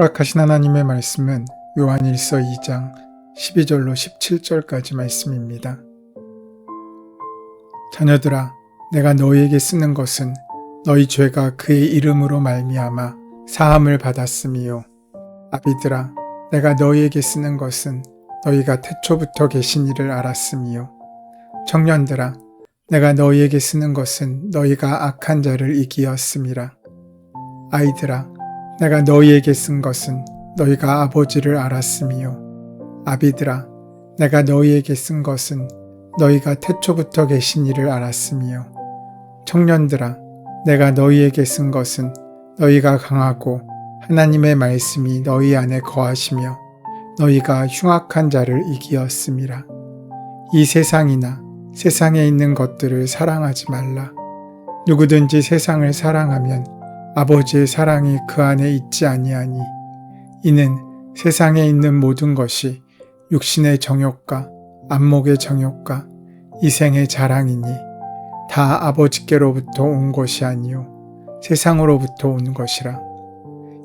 허락하신 하나님의 말씀은 요한일서 2장 12절로 17절까지 말씀입니다. 자녀들아 내가 너희에게 쓰는 것은 너희 죄가 그의 이름으로 말미암아 사함을 받았음이요 아비들아 내가 너희에게 쓰는 것은 너희가 태초부터 계신 이를 알았음이요 청년들아 내가 너희에게 쓰는 것은 너희가 악한 자를 이기었음이라 아이들아 내가 너희에게 쓴 것은 너희가 아버지를 알았음이요. 아비들아, 내가 너희에게 쓴 것은 너희가 태초부터 계신 이를 알았음이요. 청년들아, 내가 너희에게 쓴 것은 너희가 강하고 하나님의 말씀이 너희 안에 거하시며 너희가 흉악한 자를 이기었음이라. 이 세상이나 세상에 있는 것들을 사랑하지 말라. 누구든지 세상을 사랑하면 아버지의 사랑이 그 안에 있지 아니하니 이는 세상에 있는 모든 것이 육신의 정욕과 안목의 정욕과 이생의 자랑이니 다 아버지께로부터 온 것이 아니요 세상으로부터 온 것이라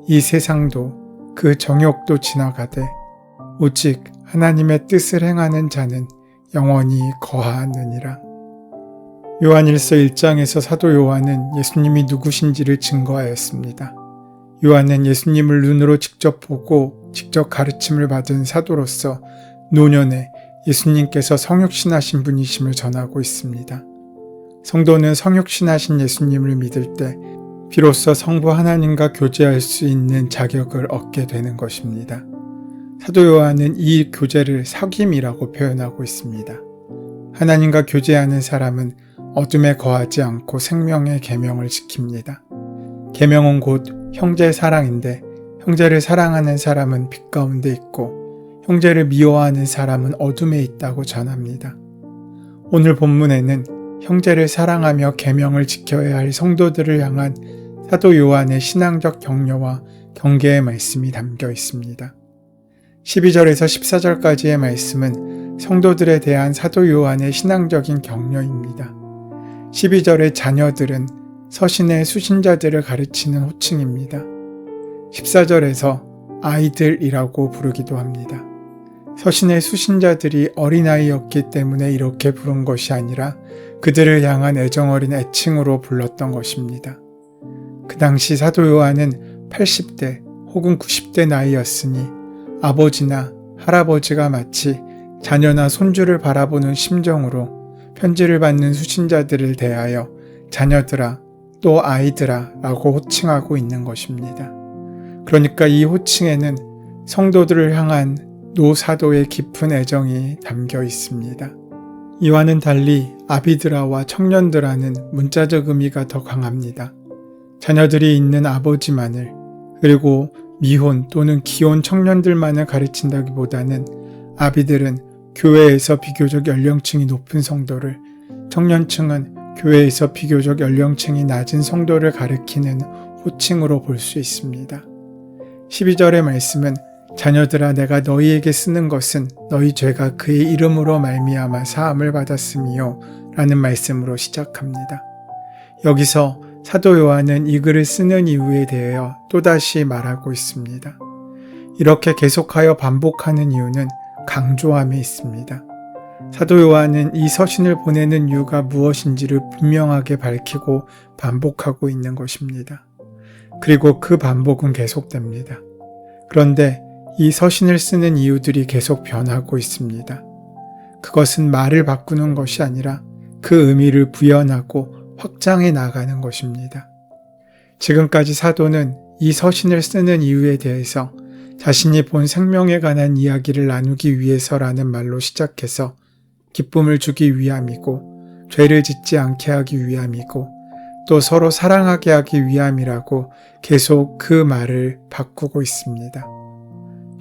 이 세상도 그 정욕도 지나가되 오직 하나님의 뜻을 행하는 자는 영원히 거하느니라. 요한일서 1장에서 사도 요한은 예수님이 누구신지를 증거하였습니다. 요한은 예수님을 눈으로 직접 보고 직접 가르침을 받은 사도로서 노년에 예수님께서 성육신하신 분이심을 전하고 있습니다. 성도는 성육신하신 예수님을 믿을 때 비로소 성부 하나님과 교제할 수 있는 자격을 얻게 되는 것입니다. 사도 요한은 이 교제를 사귐이라고 표현하고 있습니다. 하나님과 교제하는 사람은 어둠에 거하지 않고 생명의 계명을 지킵니다. 계명은 곧 형제 사랑인데 형제를 사랑하는 사람은 빛 가운데 있고 형제를 미워하는 사람은 어둠에 있다고 전합니다. 오늘 본문에는 형제를 사랑하며 계명을 지켜야 할 성도들을 향한 사도 요한의 신앙적 격려와 경계의 말씀이 담겨 있습니다. 12절에서 14절까지의 말씀은 성도들에 대한 사도 요한의 신앙적인 격려입니다. 12절의 자녀들은 서신의 수신자들을 가르치는 호칭입니다. 14절에서 아이들이라고 부르기도 합니다. 서신의 수신자들이 어린아이였기 때문에 이렇게 부른 것이 아니라 그들을 향한 애정어린 애칭으로 불렀던 것입니다. 그 당시 사도 요한은 80대 혹은 90대 나이였으니 아버지나 할아버지가 마치 자녀나 손주를 바라보는 심정으로 편지를 받는 수신자들을 대하여 자녀들아 또 아이들아 라고 호칭하고 있는 것입니다. 그러니까 이 호칭에는 성도들을 향한 노사도의 깊은 애정이 담겨 있습니다. 이와는 달리 아비드라와 청년들아는 문자적 의미가 더 강합니다. 자녀들이 있는 아버지만을 그리고 미혼 또는 기혼 청년들만을 가르친다기보다는 아비들은 교회에서 비교적 연령층이 높은 성도를, 청년층은 교회에서 비교적 연령층이 낮은 성도를 가리키는 호칭으로 볼 수 있습니다. 12절의 말씀은 자녀들아 내가 너희에게 쓰는 것은 너희 죄가 그의 이름으로 말미암아 사함을 받았음이요 라는 말씀으로 시작합니다. 여기서 사도 요한은 이 글을 쓰는 이유에 대하여 또다시 말하고 있습니다. 이렇게 계속하여 반복하는 이유는 강조함에 있습니다. 사도 요한은 이 서신을 보내는 이유가 무엇인지를 분명하게 밝히고 반복하고 있는 것입니다. 그리고 그 반복은 계속됩니다. 그런데 이 서신을 쓰는 이유들이 계속 변하고 있습니다. 그것은 말을 바꾸는 것이 아니라 그 의미를 부연하고 확장해 나가는 것입니다. 지금까지 사도는 이 서신을 쓰는 이유에 대해서 자신이 본 생명에 관한 이야기를 나누기 위해서라는 말로 시작해서 기쁨을 주기 위함이고 죄를 짓지 않게 하기 위함이고 또 서로 사랑하게 하기 위함이라고 계속 그 말을 바꾸고 있습니다.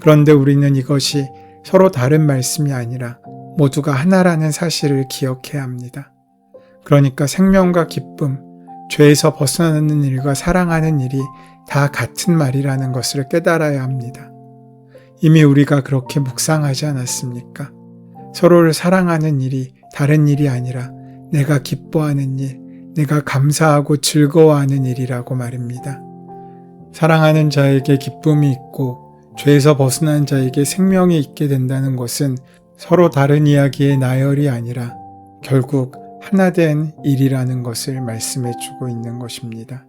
그런데 우리는 이것이 서로 다른 말씀이 아니라 모두가 하나라는 사실을 기억해야 합니다. 그러니까 생명과 기쁨, 죄에서 벗어나는 일과 사랑하는 일이 다 같은 말이라는 것을 깨달아야 합니다. 이미 우리가 그렇게 묵상하지 않았습니까? 서로를 사랑하는 일이 다른 일이 아니라 내가 기뻐하는 일, 내가 감사하고 즐거워하는 일이라고 말입니다. 사랑하는 자에게 기쁨이 있고 죄에서 벗어난 자에게 생명이 있게 된다는 것은 서로 다른 이야기의 나열이 아니라 결국 하나 된 일이라는 것을 말씀해 주고 있는 것입니다.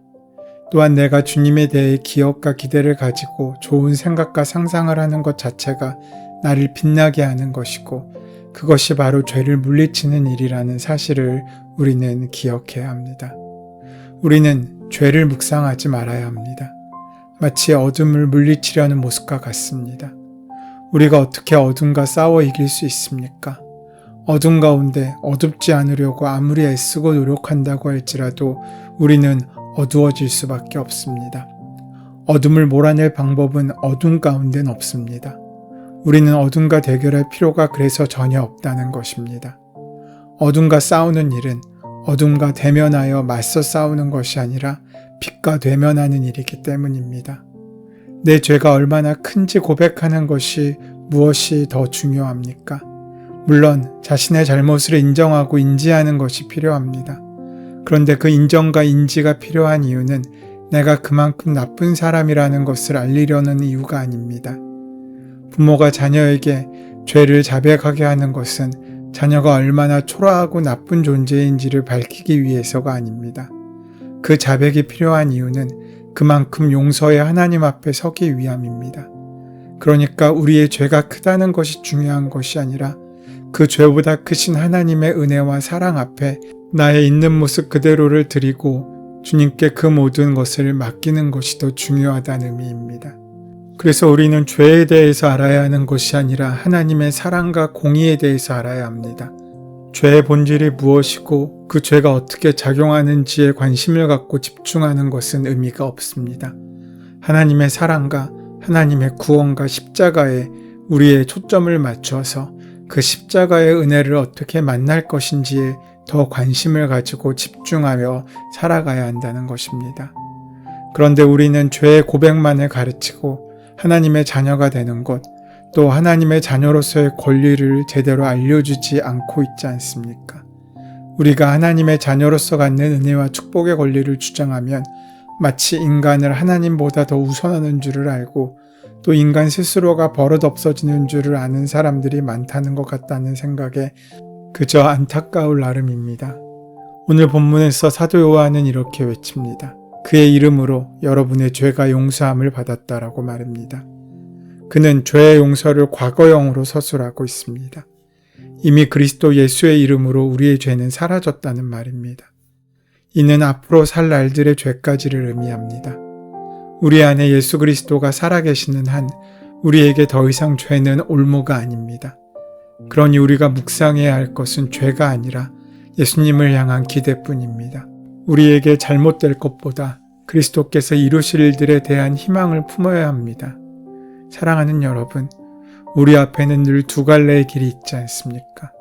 또한 내가 주님에 대해 기억과 기대를 가지고 좋은 생각과 상상을 하는 것 자체가 나를 빛나게 하는 것이고 그것이 바로 죄를 물리치는 일이라는 사실을 우리는 기억해야 합니다. 우리는 죄를 묵상하지 말아야 합니다. 마치 어둠을 물리치려는 모습과 같습니다. 우리가 어떻게 어둠과 싸워 이길 수 있습니까? 어둠 가운데 어둡지 않으려고 아무리 애쓰고 노력한다고 할지라도 우리는 어두워질 수밖에 없습니다. 어둠을 몰아낼 방법은 어둠 가운데는 없습니다. 우리는 어둠과 대결할 필요가 그래서 전혀 없다는 것입니다. 어둠과 싸우는 일은 어둠과 대면하여 맞서 싸우는 것이 아니라 빛과 대면하는 일이기 때문입니다. 내 죄가 얼마나 큰지 고백하는 것이 무엇이 더 중요합니까? 물론 자신의 잘못을 인정하고 인지하는 것이 필요합니다. 그런데 그 인정과 인지가 필요한 이유는 내가 그만큼 나쁜 사람이라는 것을 알리려는 이유가 아닙니다. 부모가 자녀에게 죄를 자백하게 하는 것은 자녀가 얼마나 초라하고 나쁜 존재인지를 밝히기 위해서가 아닙니다. 그 자백이 필요한 이유는 그만큼 용서의 하나님 앞에 서기 위함입니다. 그러니까 우리의 죄가 크다는 것이 중요한 것이 아니라 그 죄보다 크신 하나님의 은혜와 사랑 앞에 나의 있는 모습 그대로를 드리고 주님께 그 모든 것을 맡기는 것이 더 중요하다는 의미입니다. 그래서 우리는 죄에 대해서 알아야 하는 것이 아니라 하나님의 사랑과 공의에 대해서 알아야 합니다. 죄의 본질이 무엇이고 그 죄가 어떻게 작용하는지에 관심을 갖고 집중하는 것은 의미가 없습니다. 하나님의 사랑과 하나님의 구원과 십자가에 우리의 초점을 맞춰서 그 십자가의 은혜를 어떻게 만날 것인지에 더 관심을 가지고 집중하며 살아가야 한다는 것입니다. 그런데 우리는 죄의 고백만을 가르치고 하나님의 자녀가 되는 것, 또 하나님의 자녀로서의 권리를 제대로 알려주지 않고 있지 않습니까? 우리가 하나님의 자녀로서 갖는 은혜와 축복의 권리를 주장하면 마치 인간을 하나님보다 더 우선하는 줄을 알고 또 인간 스스로가 버릇 없어지는 줄을 아는 사람들이 많다는 것 같다는 생각에 그저 안타까울 나름입니다. 오늘 본문에서 사도 요한은 이렇게 외칩니다. 그의 이름으로 여러분의 죄가 용서함을 받았다라고 말합니다. 그는 죄의 용서를 과거형으로 서술하고 있습니다. 이미 그리스도 예수의 이름으로 우리의 죄는 사라졌다는 말입니다. 이는 앞으로 살 날들의 죄까지를 의미합니다. 우리 안에 예수 그리스도가 살아계시는 한 우리에게 더 이상 죄는 올무가 아닙니다. 그러니 우리가 묵상해야 할 것은 죄가 아니라 예수님을 향한 기대뿐입니다. 우리에게 잘못될 것보다 그리스도께서 이루실 일들에 대한 희망을 품어야 합니다. 사랑하는 여러분, 우리 앞에는 늘 두 갈래의 길이 있지 않습니까?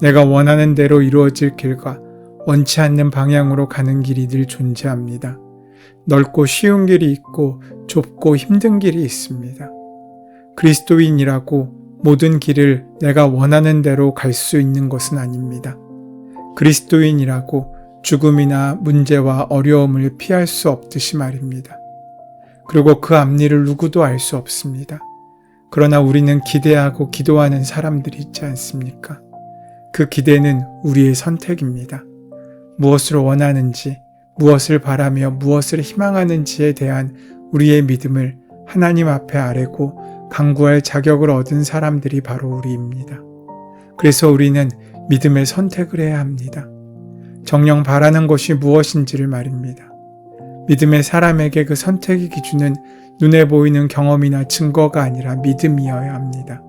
내가 원하는 대로 이루어질 길과 원치 않는 방향으로 가는 길이 늘 존재합니다. 넓고 쉬운 길이 있고 좁고 힘든 길이 있습니다. 그리스도인이라고 모든 길을 내가 원하는 대로 갈 수 있는 것은 아닙니다. 그리스도인이라고 죽음이나 문제와 어려움을 피할 수 없듯이 말입니다. 그리고 그 앞일을 누구도 알 수 없습니다. 그러나 우리는 기대하고 기도하는 사람들이 있지 않습니까? 그 기대는 우리의 선택입니다. 무엇을 원하는지, 무엇을 바라며 무엇을 희망하는지에 대한 우리의 믿음을 하나님 앞에 아뢰고 강구할 자격을 얻은 사람들이 바로 우리입니다. 그래서 우리는 믿음의 선택을 해야 합니다. 정령 바라는 것이 무엇인지를 말입니다. 믿음의 사람에게 그 선택의 기준은 눈에 보이는 경험이나 증거가 아니라 믿음이어야 합니다.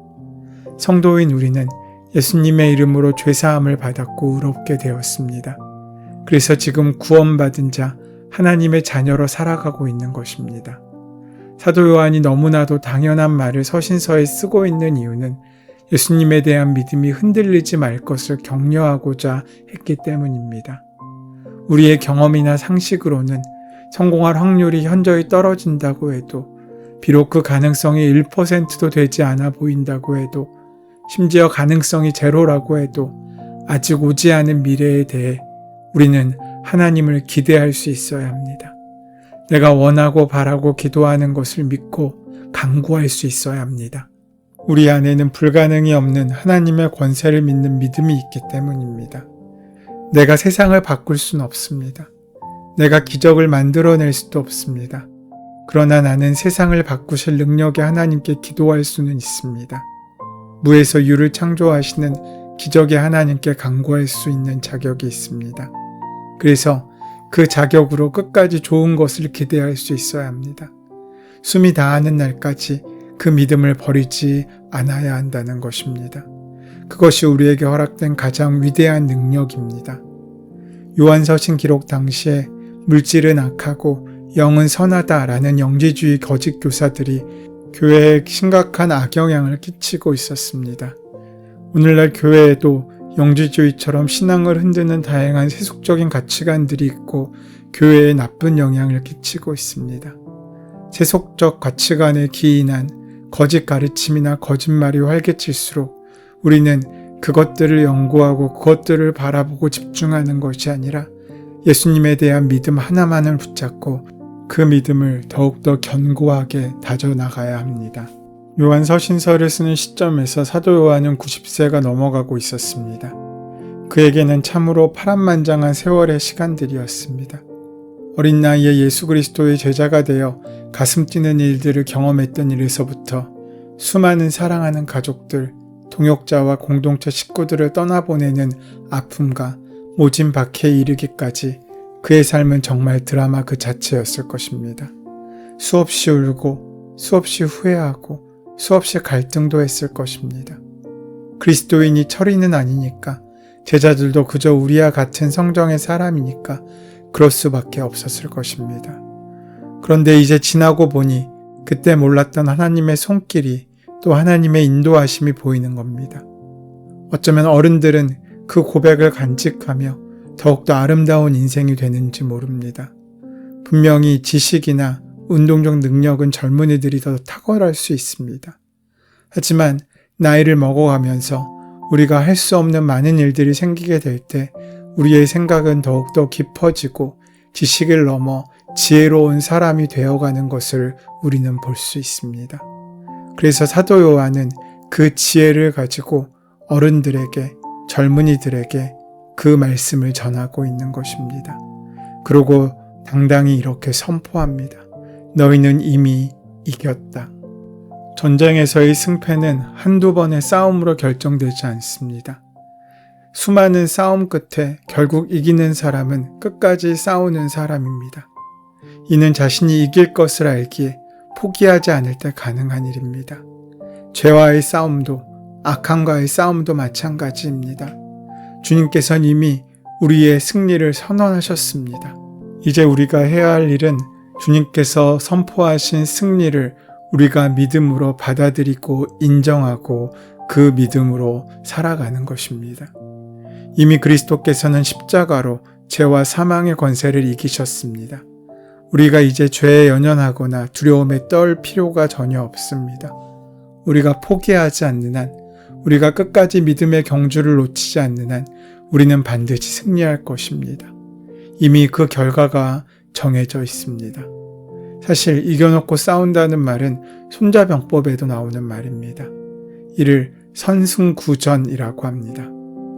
성도인 우리는 예수님의 이름으로 죄사함을 받았고 의롭게 되었습니다. 그래서 지금 구원받은 자, 하나님의 자녀로 살아가고 있는 것입니다. 사도 요한이 너무나도 당연한 말을 서신서에 쓰고 있는 이유는 예수님에 대한 믿음이 흔들리지 말 것을 격려하고자 했기 때문입니다. 우리의 경험이나 상식으로는 성공할 확률이 현저히 떨어진다고 해도 비록 그 가능성이 1%도 되지 않아 보인다고 해도 심지어 가능성이 제로라고 해도 아직 오지 않은 미래에 대해 우리는 하나님을 기대할 수 있어야 합니다. 내가 원하고 바라고 기도하는 것을 믿고 강구할 수 있어야 합니다. 우리 안에는 불가능이 없는 하나님의 권세를 믿는 믿음이 있기 때문입니다. 내가 세상을 바꿀 수는 없습니다. 내가 기적을 만들어낼 수도 없습니다. 그러나 나는 세상을 바꾸실 능력의 하나님께 기도할 수는 있습니다. 무에서 유를 창조하시는 기적의 하나님께 간구할 수 있는 자격이 있습니다. 그래서 그 자격으로 끝까지 좋은 것을 기대할 수 있어야 합니다. 숨이 다하는 날까지 그 믿음을 버리지 않아야 한다는 것입니다. 그것이 우리에게 허락된 가장 위대한 능력입니다. 요한서신 기록 당시에 물질은 악하고 영은 선하다라는 영지주의 거짓 교사들이 교회에 심각한 악영향을 끼치고 있었습니다. 오늘날 교회에도 영지주의처럼 신앙을 흔드는 다양한 세속적인 가치관들이 있고 교회에 나쁜 영향을 끼치고 있습니다. 세속적 가치관에 기인한 거짓 가르침이나 거짓말이 활개칠수록 우리는 그것들을 연구하고 그것들을 바라보고 집중하는 것이 아니라 예수님에 대한 믿음 하나만을 붙잡고 그 믿음을 더욱더 견고하게 다져나가야 합니다. 요한 서신서를 쓰는 시점에서 사도 요한은 90세가 넘어가고 있었습니다. 그에게는 참으로 파란만장한 세월의 시간들이었습니다. 어린 나이에 예수 그리스도의 제자가 되어 가슴 뛰는 일들을 경험했던 일에서부터 수많은 사랑하는 가족들, 동역자와 공동체 식구들을 떠나보내는 아픔과 모진 박해에 이르기까지 그의 삶은 정말 드라마 그 자체였을 것입니다. 수없이 울고 수없이 후회하고 수없이 갈등도 했을 것입니다. 그리스도인이 철이는 아니니까 제자들도 그저 우리와 같은 성정의 사람이니까 그럴 수밖에 없었을 것입니다. 그런데 이제 지나고 보니 그때 몰랐던 하나님의 손길이 또 하나님의 인도하심이 보이는 겁니다. 어쩌면 어른들은 그 고백을 간직하며 더욱더 아름다운 인생이 되는지 모릅니다. 분명히 지식이나 운동적 능력은 젊은이들이 더 탁월할 수 있습니다. 하지만 나이를 먹어가면서 우리가 할 수 없는 많은 일들이 생기게 될 때 우리의 생각은 더욱더 깊어지고 지식을 넘어 지혜로운 사람이 되어가는 것을 우리는 볼 수 있습니다. 그래서 사도 요한은 그 지혜를 가지고 어른들에게 젊은이들에게 그 말씀을 전하고 있는 것입니다. 그리고 당당히 이렇게 선포합니다. 너희는 이미 이겼다. 전쟁에서의 승패는 한두 번의 싸움으로 결정되지 않습니다. 수많은 싸움 끝에 결국 이기는 사람은 끝까지 싸우는 사람입니다. 이는 자신이 이길 것을 알기에 포기하지 않을 때 가능한 일입니다. 죄와의 싸움도 악함과의 싸움도 마찬가지입니다. 주님께서는 이미 우리의 승리를 선언하셨습니다. 이제 우리가 해야 할 일은 주님께서 선포하신 승리를 우리가 믿음으로 받아들이고 인정하고 그 믿음으로 살아가는 것입니다. 이미 그리스도께서는 십자가로 죄와 사망의 권세를 이기셨습니다. 우리가 이제 죄에 연연하거나 두려움에 떨 필요가 전혀 없습니다. 우리가 포기하지 않는 한, 우리가 끝까지 믿음의 경주를 놓치지 않는 한, 우리는 반드시 승리할 것입니다. 이미 그 결과가 정해져 있습니다. 사실 이겨놓고 싸운다는 말은 손자병법에도 나오는 말입니다. 이를 선승구전이라고 합니다.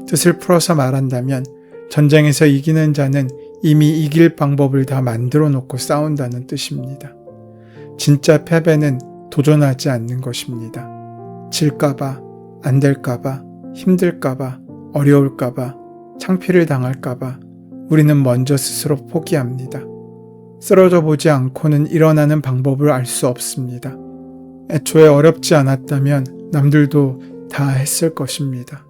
뜻을 풀어서 말한다면 전쟁에서 이기는 자는 이미 이길 방법을 다 만들어 놓고 싸운다는 뜻입니다. 진짜 패배는 도전하지 않는 것입니다. 질까봐, 안 될까봐, 힘들까봐, 어려울까봐, 창피를 당할까봐 우리는 먼저 스스로 포기합니다. 쓰러져 보지 않고는 일어나는 방법을 알 수 없습니다. 애초에 어렵지 않았다면 남들도 다 했을 것입니다.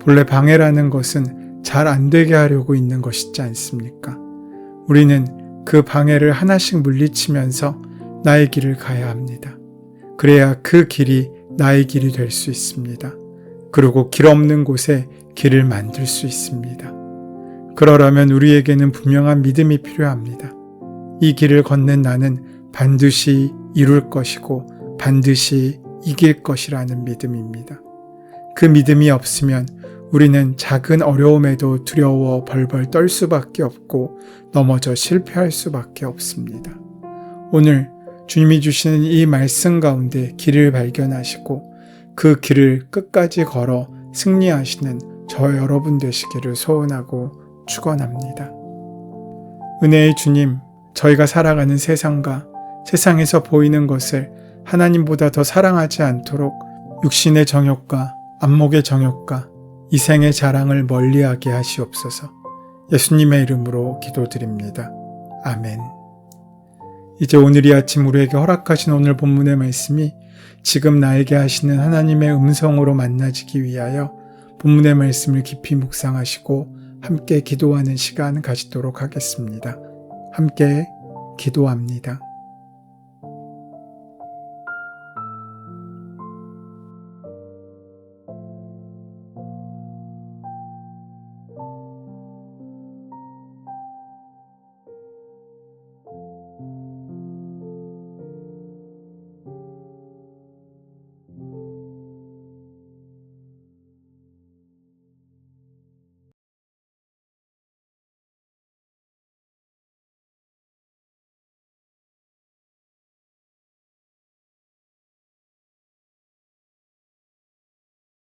본래 방해라는 것은 잘 안 되게 하려고 있는 것이지 않습니까? 우리는 그 방해를 하나씩 물리치면서 나의 길을 가야 합니다. 그래야 그 길이 나의 길이 될 수 있습니다. 그리고 길 없는 곳에 길을 만들 수 있습니다. 그러려면 우리에게는 분명한 믿음이 필요합니다. 이 길을 걷는 나는 반드시 이룰 것이고 반드시 이길 것이라는 믿음입니다. 그 믿음이 없으면 우리는 작은 어려움에도 두려워 벌벌 떨 수밖에 없고 넘어져 실패할 수밖에 없습니다. 오늘 주님이 주시는 이 말씀 가운데 길을 발견하시고 그 길을 끝까지 걸어 승리하시는 저 여러분 되시기를 소원하고 축원합니다. 은혜의 주님, 저희가 살아가는 세상과 세상에서 보이는 것을 하나님보다 더 사랑하지 않도록 육신의 정욕과 안목의 정욕과 이생의 자랑을 멀리하게 하시옵소서. 예수님의 이름으로 기도드립니다. 아멘. 이제 오늘 이 아침 우리에게 허락하신 오늘 본문의 말씀이 지금 나에게 하시는 하나님의 음성으로 만나지기 위하여 본문의 말씀을 깊이 묵상하시고 함께 기도하는 시간 가지도록 하겠습니다. 함께 기도합니다.